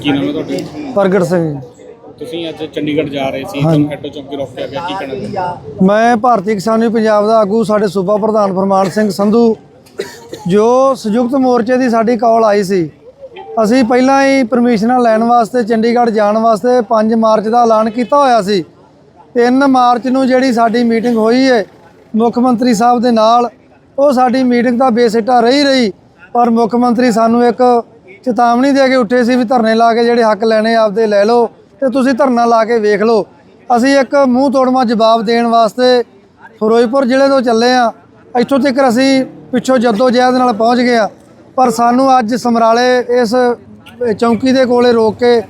ਕੀ ਨਾਮ ਹੈ ਤੁਹਾਡਾ? ਪ੍ਰਗਟ ਸਿੰਘ। ਤੁਸੀਂ ਅੱਜ ਚੰਡੀਗੜ੍ਹ ਜਾ ਰਹੇ ਸੀ ਤੁਹਾਨੂੰ ਹੈਡੋ ਚੌਂਕੀ ਰੋਕਿਆ ਗਿਆ ਕੀ ਕਹਿਣਾ ਚਾਹੁੰਦੇ ਮੈਂ ਭਾਰਤੀ ਕਿਸਾਨੀ ਪੰਜਾਬ ਦਾ ਆਗੂ ਸਾਡੇ ਸੂਬਾ ਪ੍ਰਧਾਨ ਫਰਮਾਨ ਸਿੰਘ ਸੰਧੂ ਜੋ ਸੰਯੁਕਤ ਮੋਰਚੇ ਦੀ ਸਾਡੀ ਕਾਲ ਆਈ ਸੀ। ਅਸੀਂ ਪਹਿਲਾਂ ਹੀ ਪਰਮਿਸ਼ਨਾਂ ਲੈਣ ਵਾਸਤੇ ਚੰਡੀਗੜ੍ਹ ਜਾਣ ਵਾਸਤੇ 5 ਮਾਰਚ ਦਾ ਐਲਾਨ ਕੀਤਾ ਹੋਇਆ ਸੀ। 3 ਮਾਰਚ ਨੂੰ ਜਿਹੜੀ ਸਾਡੀ ਮੀਟਿੰਗ ਹੋਈ ਹੈ ਮੁੱਖ ਮੰਤਰੀ ਸਾਹਿਬ ਦੇ ਨਾਲ ਉਹ ਸਾਡੀ ਮੀਟਿੰਗ ਦਾ ਬੇਸਿੱਟਾ ਰਹੀ ਰਹੀ ਪਰ ਮੁੱਖ ਮੰਤਰੀ ਸਾਨੂੰ ਇੱਕ ਚੇਤਾਵਨੀ ਦੇ ਕੇ ਉੱਠੇ ਸੀ ਵੀ ਧਰਨੇ ਲਾ ਕੇ ਜਿਹੜੇ ਹੱਕ ਲੈਣੇ ਆਪਦੇ ਲੈ ਲਓ ਤੇ ਤੁਸੀਂ ਧਰਨਾ ਲਾ ਕੇ ਵੇਖ ਲਓ। ਅਸੀਂ ਇੱਕ ਮੂੰਹ ਤੋੜਮਾ ਜਵਾਬ ਦੇਣ ਵਾਸਤੇ ਫਿਰੋਜ਼ਪੁਰ ਜ਼ਿਲ੍ਹੇ ਤੋਂ ਚੱਲੇ ਆ। ਇੱਥੋਂ ਤੱਕ ਅਸੀਂ ਪਿੱਛੋਂ ਜੱਦੋ ਜਹਿਦ ਨਾਲ ਪਹੁੰਚ ਗਏ ਆ। ਪਰ ਸਾਨੂੰ ਅੱਜ ਸਮਰਾਲੇ ਇਸ ਚੌਂਕੀ ਦੇ ਕੋਲੇ ਰੋਕ ਕੇ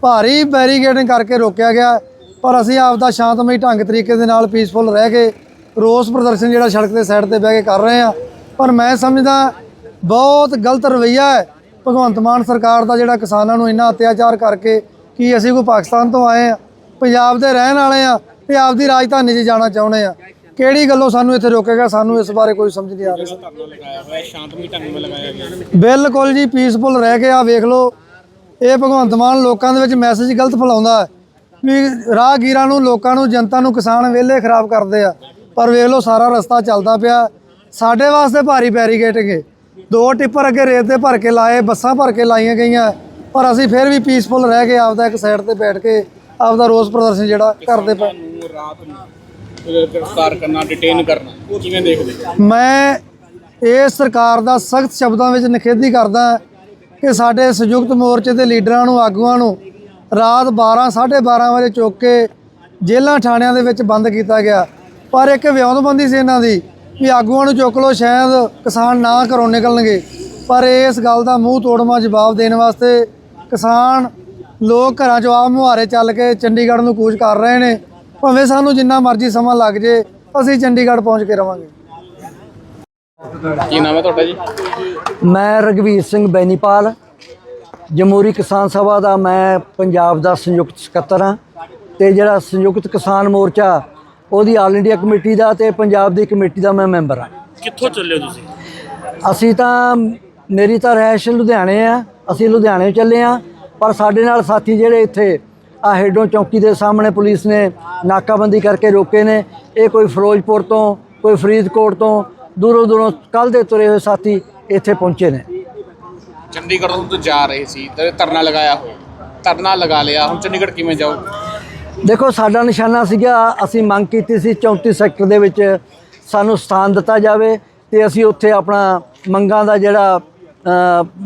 ਭਾਰੀ ਬੈਰੀਗੇਡਿੰਗ ਕਰਕੇ ਰੋਕਿਆ ਗਿਆ। ਪਰ ਅਸੀਂ ਆਪਦਾ ਸ਼ਾਂਤਮਈ ਢੰਗ ਤਰੀਕੇ ਦੇ ਨਾਲ ਪੀਸਫੁਲ ਰਹਿ ਕੇ ਰੋਸ ਪ੍ਰਦਰਸ਼ਨ ਜਿਹੜਾ ਸੜਕ ਦੇ ਸਾਈਡ ਤੇ ਬਹਿ ਕੇ ਕਰ ਰਹੇ ਆ। ਪਰ ਮੈਂ ਸਮਝਦਾ ਬਹੁਤ ਗਲਤ ਰਵੱਈਆ ਹੈ ਭਗਵੰਤ ਮਾਨ ਸਰਕਾਰ ਦਾ ਜਿਹੜਾ ਕਿਸਾਨਾਂ ਨੂੰ ਇੰਨਾ ਅਤਿਆਚਾਰ ਕਰਕੇ ਕਿ ਅਸੀਂ ਕੋਈ ਪਾਕਿਸਤਾਨ ਤੋਂ ਆਏ ਆ ਪੰਜਾਬ ਦੇ ਰਹਿਣ ਵਾਲੇ ਆ ਤੇ ਆਪਦੀ ਰਾਜਧਾਨੀ 'ਚ ਜਾਣਾ ਚਾਹੁੰਦੇ ਆ ਕਿਹੜੀ ਗੱਲੋਂ ਸਾਨੂੰ ਇੱਥੇ ਰੋਕੇਗਾ? ਸਾਨੂੰ ਇਸ ਬਾਰੇ ਕੋਈ ਸਮਝ ਨਹੀਂ ਆ ਰਹੀ। ਬਿਲਕੁਲ ਜੀ ਪੀਸਫੁਲ ਰਹਿ ਕੇ ਆ, ਵੇਖ ਲਓ। ਇਹ ਭਗਵੰਤ ਮਾਨ ਲੋਕਾਂ ਦੇ ਵਿੱਚ ਮੈਸੇਜ ਗਲਤ ਫੈਲਾਉਂਦਾ ਹੈ ਵੀ ਰਾਹਗੀਰਾਂ ਨੂੰ, ਲੋਕਾਂ ਨੂੰ, ਜਨਤਾ ਨੂੰ ਕਿਸਾਨ ਵਿਹਲੇ ਖਰਾਬ ਕਰਦੇ ਆ। ਪਰ ਵੇਖ ਲਓ, ਸਾਰਾ ਰਸਤਾ ਚੱਲਦਾ ਪਿਆ। ਸਾਡੇ ਵਾਸਤੇ ਭਾਰੀ ਬੈਰੀਕੇਡਿੰਗ ਹੈ ਦੋ ਟਿੱਪਰ ਅੱਗੇ ਰੇਤ ਦੇ ਭਰ ਕੇ ਲਾਏ ਬੱਸਾਂ ਭਰ ਕੇ ਲਾਈਆਂ ਗਈਆਂ ਪਰ ਅਸੀਂ ਫਿਰ ਵੀ ਪੀਸਫੁਲ ਰਹਿ ਕੇ ਆਪਦਾ ਇੱਕ ਸਾਈਡ ਤੇ ਬੈਠ ਕੇ ਆਪਦਾ ਰੋਸ ਪ੍ਰਦਰਸ਼ਨ ਜਿਹੜਾ ਕਰਦੇ ਪਏ ਨੂੰ ਰਾਤ ਨੂੰ ਅਹ, ਗ੍ਰਿਫਤਾਰ ਕਰਨਾ ਡਿਟੇਨ ਕਰਨਾ ਕਿਵੇਂ ਦੇਖਦੇ ਹੋ? ਮੈਂ ਇਸ ਸਰਕਾਰ ਦਾ ਸਖਤ ਸ਼ਬਦਾਂ ਵਿੱਚ ਨਿਖੇਧੀ ਕਰਦਾ ਕਿ ਸਾਡੇ ਸੰਯੁਕਤ ਮੋਰਚੇ ਦੇ ਲੀਡਰਾਂ ਨੂੰ ਆਗੂਆਂ ਨੂੰ ਰਾਤ 12 12:30 ਵਜੇ ਚੁੱਕ ਕੇ ਜੇਲ੍ਹਾਂ ਥਾਣਿਆਂ ਦੇ ਵਿੱਚ ਬੰਦ ਕੀਤਾ ਗਿਆ ਪਰ ਇੱਕ ਵਿਉਂਤਬੰਦੀ ਸੀ ਇਹਨਾਂ ਦੀ ਵੀ ਆਗੂਆਂ ਨੂੰ ਚੁੱਕ ਲਓ ਸ਼ਾਇਦ ਕਿਸਾਨ ਨਾ ਘਰੋਂ ਨਿਕਲਣਗੇ। ਪਰ ਇਸ ਗੱਲ ਦਾ ਮੂੰਹ ਤੋੜਮਾ ਜਵਾਬ ਦੇਣ ਵਾਸਤੇ ਕਿਸਾਨ ਲੋਕ ਘਰਾਂ ਚੋਂ ਆਪ ਮੁਹਾਰੇ ਚੱਲ ਕੇ ਚੰਡੀਗੜ੍ਹ ਨੂੰ ਕੂਚ ਕਰ ਰਹੇ ਨੇ। ਭਾਵੇਂ ਸਾਨੂੰ ਜਿੰਨਾ ਮਰਜ਼ੀ ਸਮਾਂ ਲੱਗ ਜੇ ਅਸੀਂ ਚੰਡੀਗੜ੍ਹ ਪਹੁੰਚ ਕੇ ਰਵਾਂਗੇ। ਕੀ ਨਾਮ ਹੈ ਤੁਹਾਡਾ ਜੀ? ਮੈਂ ਰਗਵੀਰ ਸਿੰਘ ਬੈਨੀਪਾਲ। ਜਮਹੂਰੀ ਕਿਸਾਨ ਸਭਾ ਦਾ ਮੈਂ ਪੰਜਾਬ ਦਾ ਸੰਯੁਕਤ ਸਕੱਤਰ ਹਾਂ ਤੇ ਜਿਹੜਾ ਸੰਯੁਕਤ ਕਿਸਾਨ ਮੋਰਚਾ ਉਹਦੀ ਆਲ ਇੰਡੀਆ ਕਮੇਟੀ ਦਾ ਤੇ ਪੰਜਾਬ ਦੀ ਕਮੇਟੀ ਦਾ ਮੈਂ ਮੈਂਬਰ ਹਾਂ। ਕਿੱਥੋਂ ਚੱਲੇ ਹੋ ਤੁਸੀਂ? ਅਸੀਂ ਤਾਂ ਮੇਰੀ ਤਾਂ ਰਹਿਸ਼ ਲੁਧਿਆਣੇ ਆ ਅਸੀਂ ਲੁਧਿਆਣੇ ਚੱਲੇ ਆ ਪਰ ਸਾਡੇ ਨਾਲ ਸਾਥੀ ਜਿਹੜੇ ਇੱਥੇ ਆ ਹੈਡੋਂ ਚੌਕੀ ਦੇ ਸਾਹਮਣੇ ਪੁਲਿਸ ਨੇ ਨਾਕਾਬੰਦੀ ਕਰਕੇ ਰੋਕੇ ਨੇ। ਇਹ ਕੋਈ ਫਿਰੋਜ਼ਪੁਰ ਤੋਂ ਕੋਈ ਫਰੀਦਕੋਟ ਤੋਂ ਦੂਰੋਂ ਦੂਰੋਂ ਕੱਲ ਦੇ ਤੁਰੇ ਹੋਏ ਸਾਥੀ ਇੱਥੇ ਪਹੁੰਚੇ ਨੇ। ਚੰਡੀਗੜ੍ਹ ਤੋਂ ਜਾ ਰਹੇ ਸੀ ਤੇ ਧਰਨਾ ਲਗਾਇਆ ਹੋਇਆ। ਧਰਨਾ ਲਗਾ ਲਿਆ ਹੁਣ ਚੰਡੀਗੜ੍ਹ ਕਿਵੇਂ ਜਾਓ ਦੇਖੋ, ਸਾਡਾ ਨਿਸ਼ਾਨਾ ਸੀਗਾ, ਅਸੀਂ ਮੰਗ ਕੀਤੀ ਸੀ 34 ਸੈਕਟਰ ਦੇ ਵਿੱਚ ਸਾਨੂੰ ਸਥਾਨ ਦਿੱਤਾ ਜਾਵੇ ਤੇ ਅਸੀਂ ਉੱਥੇ ਆਪਣਾ ਮੰਗਾਂ ਦਾ ਜਿਹੜਾ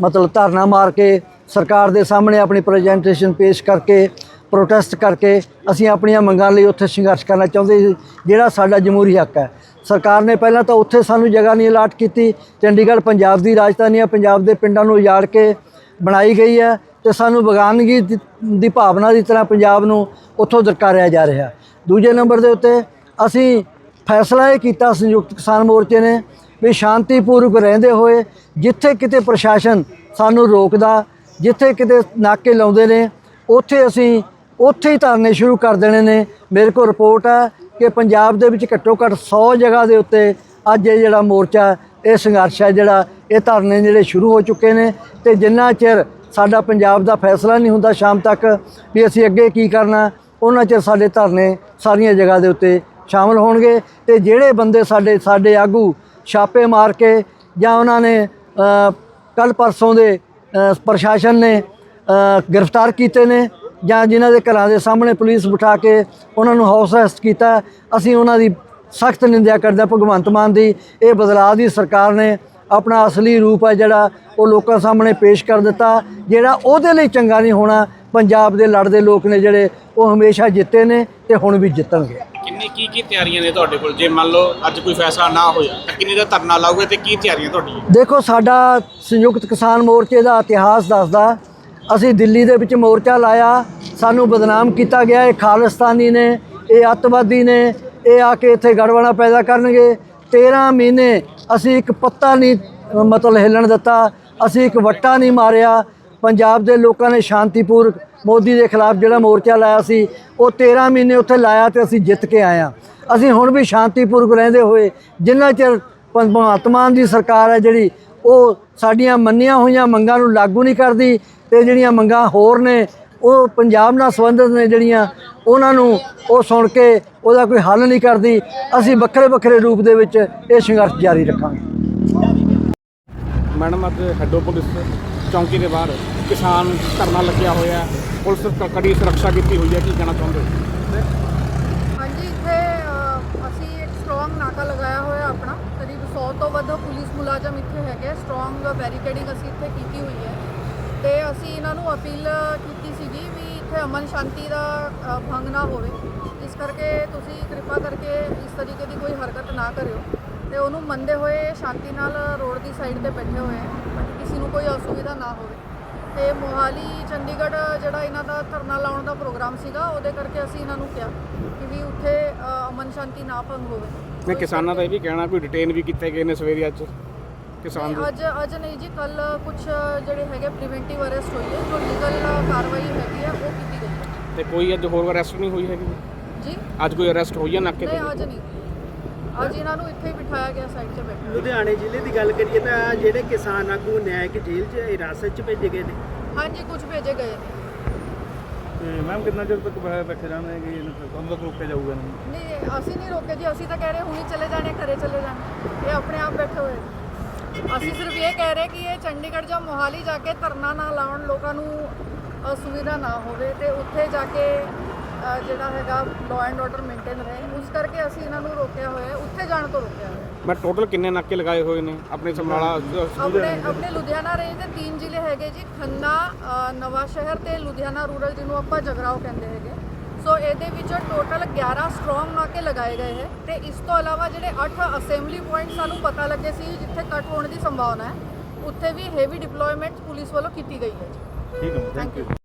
ਮਤਲਬ ਧਰਨਾ ਮਾਰ ਕੇ ਸਰਕਾਰ ਦੇ ਸਾਹਮਣੇ ਆਪਣੀ ਪ੍ਰੈਜੈਂਟੇਸ਼ਨ ਪੇਸ਼ ਕਰਕੇ ਪ੍ਰੋਟੈਸਟ ਕਰਕੇ ਅਸੀਂ ਆਪਣੀਆਂ ਮੰਗਾਂ ਲਈ ਉੱਥੇ ਸੰਘਰਸ਼ ਕਰਨਾ ਚਾਹੁੰਦੇ ਸੀ, ਜਿਹੜਾ ਸਾਡਾ ਜਮਹੂਰੀ ਹੱਕ ਹੈ। ਸਰਕਾਰ ਨੇ ਪਹਿਲਾਂ ਤਾਂ ਉੱਥੇ ਸਾਨੂੰ ਜਗ੍ਹਾ ਨਹੀਂ ਅਲਾਟ ਕੀਤੀ। ਚੰਡੀਗੜ੍ਹ ਪੰਜਾਬ ਦੀ ਰਾਜਧਾਨੀ ਹੈ, ਪੰਜਾਬ ਦੇ ਪਿੰਡਾਂ ਨੂੰ ਉਜਾੜ ਕੇ ਬਣਾਈ ਗਈ ਹੈ। ਤੇ ਸਾਨੂੰ ਬਗਾਨਗੀ ਦੀ- ਦੀ ਭਾਵਨਾ ਦੀ ਤਰ੍ਹਾਂ ਪੰਜਾਬ ਨੂੰ ਉੱਥੋਂ ਦਰਕਾਰਿਆ ਜਾ ਰਿਹਾ। ਦੂਜੇ ਨੰਬਰ ਦੇ ਉੱਤੇ ਅਸੀਂ ਫੈਸਲਾ ਇਹ ਕੀਤਾ, ਸੰਯੁਕਤ ਕਿਸਾਨ ਮੋਰਚੇ ਨੇ ਵੀ ਸ਼ਾਂਤੀਪੂਰਵਕ ਰਹਿੰਦੇ ਹੋਏ ਜਿੱਥੇ ਕਿਤੇ ਪ੍ਰਸ਼ਾਸਨ ਸਾਨੂੰ ਰੋਕਦਾ, ਜਿੱਥੇ ਕਿਤੇ ਨਾਕੇ ਲਾਉਂਦੇ ਨੇ, ਉੱਥੇ ਅਸੀਂ ਉੱਥੇ ਹੀ ਧਰਨੇ ਸ਼ੁਰੂ ਕਰ ਦੇਣੇ ਨੇ। ਮੇਰੇ ਕੋਲ ਰਿਪੋਰਟ ਹੈ ਕਿ ਪੰਜਾਬ ਦੇ ਵਿੱਚ ਘੱਟੋ ਘੱਟ 100 ਜਗ੍ਹਾ ਦੇ ਉੱਤੇ ਅੱਜ ਇਹ ਜਿਹੜਾ ਮੋਰਚਾ, ਇਹ ਸੰਘਰਸ਼ ਹੈ ਜਿਹੜਾ, ਇਹ ਧਰਨੇ ਜਿਹੜੇ ਸ਼ੁਰੂ ਹੋ ਚੁੱਕੇ ਨੇ ਤੇ ਜਿੰਨਾ ਚਿਰ ਸਾਡਾ ਪੰਜਾਬ ਦਾ ਫੈਸਲਾ ਨਹੀਂ ਹੁੰਦਾ ਸ਼ਾਮ ਤੱਕ ਵੀ ਅਸੀਂ ਅੱਗੇ ਕੀ ਕਰਨਾ। ਉਹਨਾਂ ਚਿਰ ਸਾਡੇ ਧਰਨੇ ਸਾਰੀਆਂ ਜਗ੍ਹਾ ਦੇ ਉੱਤੇ ਸ਼ਾਮਲ ਹੋਣਗੇ ਤੇ ਜਿਹੜੇ ਬੰਦੇ ਸਾਡੇ ਸਾਡੇ ਆਗੂ ਛਾਪੇ ਮਾਰ ਕੇ ਜਾਂ ਉਹਨਾਂ ਨੇ ਕੱਲ ਪਰਸੋਂ ਦੇ ਪ੍ਰਸ਼ਾਸਨ ਨੇ ਗ੍ਰਿਫਤਾਰ ਕੀਤੇ ਨੇ ਜਾਂ ਜਿਨ੍ਹਾਂ ਦੇ ਘਰਾਂ ਦੇ ਸਾਹਮਣੇ ਪੁਲਿਸ ਬਿਠਾ ਕੇ ਉਹਨਾਂ ਨੂੰ ਹਾਊਸ ਅਰੈਸਟ ਕੀਤਾ, ਅਸੀਂ ਉਹਨਾਂ ਦੀ ਸਖਤ ਨਿੰਦਿਆ ਕਰਦੇ ਹਾਂ। ਭਗਵੰਤ ਮਾਨ ਦੀ ਇਹ ਬਦਲਾਅ ਦੀ ਸਰਕਾਰ ਨੇ ਆਪਣਾ ਅਸਲੀ ਰੂਪ ਹੈ ਜਿਹੜਾ ਉਹ ਲੋਕਾਂ ਸਾਹਮਣੇ ਪੇਸ਼ ਕਰ ਦਿੱਤਾ ਜਿਹੜਾ ਉਹਦੇ ਲਈ ਚੰਗਾ ਨਹੀਂ ਹੋਣਾ ਪੰਜਾਬ ਦੇ ਲੜਦੇ ਲੋਕ ਨੇ ਜਿਹੜੇ ਉਹ ਹਮੇਸ਼ਾ ਜਿੱਤੇ ਨੇ ਤੇ ਹੁਣ ਵੀ ਜਿੱਤਣਗੇ। ਕਿੰਨੀ ਕੀ ਕੀ ਤਿਆਰੀਆਂ ਨੇ ਤੁਹਾਡੇ ਕੋਲ? ਜੇ ਮੰਨ ਲਓ ਅੱਜ ਕੋਈ ਫੈਸਲਾ ਨਾ ਹੋਇਆ ਤਾਂ ਕਿੰਨੀ ਦਾ ਧਰਨਾ ਲਾਓਗੇ ਤੇ ਕੀ ਤਿਆਰੀਆਂ ਤੁਹਾਡੀਆਂ? ਦੇਖੋ ਸਾਡਾ ਸੰਯੁਕਤ ਕਿਸਾਨ ਮੋਰਚੇ ਦਾ ਇਤਿਹਾਸ ਦੱਸਦਾ ਅਸੀਂ ਦਿੱਲੀ ਦੇ ਵਿੱਚ ਮੋਰਚਾ ਲਾਇਆ ਸਾਨੂੰ ਬਦਨਾਮ ਕੀਤਾ ਗਿਆ ਇਹ ਖਾਲਿਸਤਾਨੀ ਨੇ ਇਹ ਅੱਤਵਾਦੀ ਨੇ ਇਹ ਆ ਕੇ ਇੱਥੇ ਗੜਬੜਾ ਪੈਦਾ ਕਰਨਗੇ 13 ਮਹੀਨੇ ਅਸੀਂ ਇੱਕ ਪੱਤਾ ਨਹੀਂ ਮਤਲਬ ਹਿੱਲਣ ਦਿੱਤਾ, ਅਸੀਂ ਇੱਕ ਵੱਟਾ ਨਹੀਂ ਮਾਰਿਆ। ਪੰਜਾਬ ਦੇ ਲੋਕਾਂ ਨੇ ਸ਼ਾਂਤੀਪੂਰਕ ਮੋਦੀ ਦੇ ਖਿਲਾਫ ਜਿਹੜਾ ਮੋਰਚਾ ਲਾਇਆ ਸੀ, ਉਹ 13 ਮਹੀਨੇ ਉੱਥੇ ਲਾਇਆ ਤੇ ਅਸੀਂ ਜਿੱਤ ਕੇ ਆਏ ਹਾਂ। ਅਸੀਂ ਹੁਣ ਵੀ ਸ਼ਾਂਤੀਪੂਰਵਕ ਰਹਿੰਦੇ ਹੋਏ, ਜਿੰਨਾ ਚਿਰ ਭਗਵੰਤ ਮਾਨ ਦੀ ਸਰਕਾਰ ਹੈ ਜਿਹੜੀ, ਉਹ ਸਾਡੀਆਂ ਮੰਨੀਆਂ ਹੋਈਆਂ ਮੰਗਾਂ ਨੂੰ ਲਾਗੂ ਨਹੀਂ ਕਰਦੀ ਤੇ ਜਿਹੜੀਆਂ ਮੰਗਾਂ ਹੋਰ ਨੇ, ਉਹ ਪੰਜਾਬ ਨਾਲ ਸੰਬੰਧਿਤ ਨੇ ਜਿਹੜੀਆਂ ਉਹਨਾਂ ਨੂੰ ਉਹ ਸੁਣ ਕੇ ਉਹਦਾ ਕੋਈ ਹੱਲ ਨਹੀਂ ਕਰਦੀ ਅਸੀਂ ਵੱਖਰੇ ਵੱਖਰੇ ਰੂਪ ਦੇ ਵਿੱਚ ਇਹ ਸੰਘਰਸ਼ ਜਾਰੀ ਰੱਖਾਂਗੇ। ਮੈਡਮ ਅੱਜ ਹੈਡੋ ਪੁਲਿਸ ਚੌਂਕੀ ਦੇ ਬਾਹਰ ਕਿਸਾਨ ਧਰਨਾ ਲੱਗਿਆ ਹੋਇਆ ਹੈ। ਪੁਲਿਸ ਕੜੀ ਸੁਰੱਖਿਆ ਕੀਤੀ ਹੋਈ ਹੈ ਕੀ ਕਹਿਣਾ ਚਾਹੁੰਦੇ ਹੋ? ਹਾਂਜੀ ਇੱਥੇ ਅਸੀਂ ਇੱਕ ਸਟਰੋਂਗ ਨਾਕਾ ਲਗਾਇਆ ਹੋਇਆ ਆਪਣਾ। ਕਰੀਬ 100 ਤੋਂ ਵੱਧ ਪੁਲਿਸ ਮੁਲਾਜ਼ਮ ਇੱਥੇ ਹੈਗੇ ਸਟਰੋਂਗ ਬੈਰੀਕੇਡਿੰਗ ਅਸੀਂ ਇੱਥੇ ਕੀਤੀ ਹੋਈ ਹੈ। ਤੇ ਅਸੀਂ ਇਹਨਾਂ ਨੂੰ ਅਪੀਲ ਕੀਤੀ ਇੱਥੇ ਅਮਨ ਸ਼ਾਂਤੀ ਦਾ ਅ, ਭੰਗ ਨਾ ਹੋਵੇ। ਇਸ ਕਰਕੇ ਤੁਸੀਂ ਕਿਰਪਾ ਕਰਕੇ ਇਸ ਤਰੀਕੇ ਦੀ ਕੋਈ ਹਰਕਤ ਨਾ ਕਰਿਓ। ਤੇ ਉਹਨੂੰ ਮੰਨਦੇ ਹੋਏ ਸ਼ਾਂਤੀ ਨਾਲ ਰੋਡ ਦੀ ਸਾਈਡ ਤੇ ਬੈਠੇ ਹੋਏ ਹੈ। ਤਾਂ ਕਿਸੇ ਨੂੰ ਕੋਈ ਅਸੁਵਿਧਾ ਨਾ ਹੋਵੇ। ਤੇ ਮੋਹਾਲੀ ਚੰਡੀਗੜ੍ਹ ਜਿਹੜਾ ਇਹਨਾਂ ਦਾ ਧਰਨਾ ਲਾਉਣ ਦਾ ਪ੍ਰੋਗਰਾਮ ਸੀਗਾ ਉਹਦੇ ਕਰਕੇ ਅਸੀਂ ਇਹਨਾਂ ਨੂੰ ਕਿਹਾ ਕਿ ਵੀ ਉੱਥੇ ਅ, ਅਮਨ ਸ਼ਾਂਤੀ ਨਾ ਭੰਗ ਹੋਵੇ। ਨੇ ਕਿਸਾਨਾਂ ਦਾ ਇਹ ਵੀ ਕਹਿਣਾ ਕੋਈ ਡਿਟੇਨ ਵੀ ਕੀਤੇ ਗਏ ਨੇ ਸਵੇਰੇ ਅੱਜ? ਕਿਸਾਨ ਦੇ ਅੱਜ ਅੱਜ ਨਹੀਂ ਜੀ ਕੱਲ ਕੁਝ ਜਿਹੜੇ ਹੈਗੇ ਪ੍ਰੀਵੈਂਟਿਵ ਅਰੈਸਟ ਹੋਈ ਹੈ ਜੋ ਲੀਗਲ ਕਾਰਵਾਈ ਹੈਗੀ ਹੈ ਤੇ ਕੋਈ ਅੱਜ ਹੋਰ ਅਰੈਸਟ ਨਹੀਂ ਹੋਈ ਹੈਗੀ? ਜੀ? ਅੱਜ ਕੋਈ ਅਰੈਸਟ ਹੋਈ ਹੈ ਨਾਕੇ ਤੇ? ਨਹੀਂ ਅੱਜ ਨਹੀਂ। ਅੱਜ ਇਹਨਾਂ ਨੂੰ ਇੱਥੇ ਹੀ ਬਿਠਾਇਆ ਗਿਆ ਸਾਈਡ 'ਤੇ ਬੈਠੇ। ਲੁਧਿਆਣੇ ਜ਼ਿਲ੍ਹੇ ਦੀ ਗੱਲ ਕਰੀਏ ਤਾਂ ਜਿਹੜੇ ਕਿਸਾਨ ਆਗੂ ਨਿਆਇਕ ਜੇਲ੍ਹ 'ਚ ਹਿਰਾਸਤ 'ਚ ਭੇਜੇ ਗਏ ਨੇ। ਹਾਂਜੀ ਕੁਝ ਭੇਜੇ ਗਏ ਨੇ। ਮੈਮ ਕਿੰਨਾ ਚਿਰ ਤੱਕ ਬੈ- ਬੈਠੇ ਰਹਿਣਾ ਕਿ ਕਦੋਂ ਤੱਕ ਰੋਕਿਆ ਜਾਊਗਾ ਇਹਨਾਂ। ਨੂੰ ਨਹੀਂ ਅਸੀਂ ਨਹੀਂ ਰੋਕੇ ਜੀ ਅਸੀਂ ਤਾਂ ਕਹਿ ਰਹੇ ਹੁਣੀ ਚਲੇ ਜਾਣੇ ਘਰੇ ਚਲੇ ਜਾਣੇ। ਇਹ ਆਪਣੇ ਆਪ ਬੈਠੇ ਹੋਏ ਨੇ। ਅਸੀਂ ਸਿਰਫ ਇਹ ਕਹਿ ਰਹੇ ਕਿ ਇਹ ਚੰਡੀਗੜ੍ਹ ਜਾਂ ਮੋਹਾਲੀ ਜਾ ਕੇ ਧਰਨਾ ਨਾ ਲਾਉਣ ਲੋਕਾਂ ਨੂੰ ਅਸੁਵਿਧਾ ਨਾ ਹੋਵੇ ਤੇ ਉੱਥੇ ਜਾ ਕੇ ਜਿਹੜਾ ਹੈਗਾ ਲਾਅ ਐਂਡ ਆਰਡਰ ਮੇਨਟੇਨ ਰਹੇ। ਉਸ ਕਰਕੇ ਅਸੀਂ ਇਹਨਾਂ ਨੂੰ ਰੋਕਿਆ ਹੋਇਆ ਹੈ। ਉੱਥੇ ਜਾਣ ਤੋਂ ਰੋਕਿਆ ਹੋਇਆ ਹੈ। ਮੈਂ ਟੋਟਲ ਕਿੰਨੇ ਨਾਕੇ ਲਗਾਏ ਹੋਏ ਨੇ? ਆਪਣੇ ਸਮਰਾਲਾ ਆਪਣੇ ਆਪਣੇ ਲੁਧਿਆਣਾ ਰੇਂਜ ਦੇ ਤਿੰਨ ਜ਼ਿਲ੍ਹੇ ਹੈਗੇ ਜੀ। ਖੰਨਾ ਨਵਾਂ ਸ਼ਹਿਰ ਤੇ ਲੁਧਿਆਣਾ ਰੂਰਲ ਜਿਹਨੂੰ ਆਪਾਂ ਜਗਰਾਓ ਕਹਿੰਦੇ ਹੈਗੇ। ਸੋ ਇਹਦੇ ਵਿੱਚ ਟੋਟਲ 11 ਸਟਰੋਂਗ ਨਾਕੇ ਲਗਾਏ ਗਏ ਹੈ। ਤੇ ਇਸ ਤੋਂ ਇਲਾਵਾ ਜਿਹੜੇ 8 ਅਸੈਂਬਲੀ ਪੁਆਇੰਟ ਸਾਨੂੰ ਪਤਾ ਲੱਗੇ ਸੀ ਜਿੱਥੇ ਕੱਟ ਹੋਣ ਦੀ ਸੰਭਾਵਨਾ ਹੈ ਉੱਥੇ ਵੀ ਹੈਵੀ ਡਿਪਲੋਇਮੈਂਟ ਪੁਲਿਸ ਵੱਲੋਂ ਕੀਤੀ ਗਈ ਹੈ ਜੀ। ठीक है थैंक यू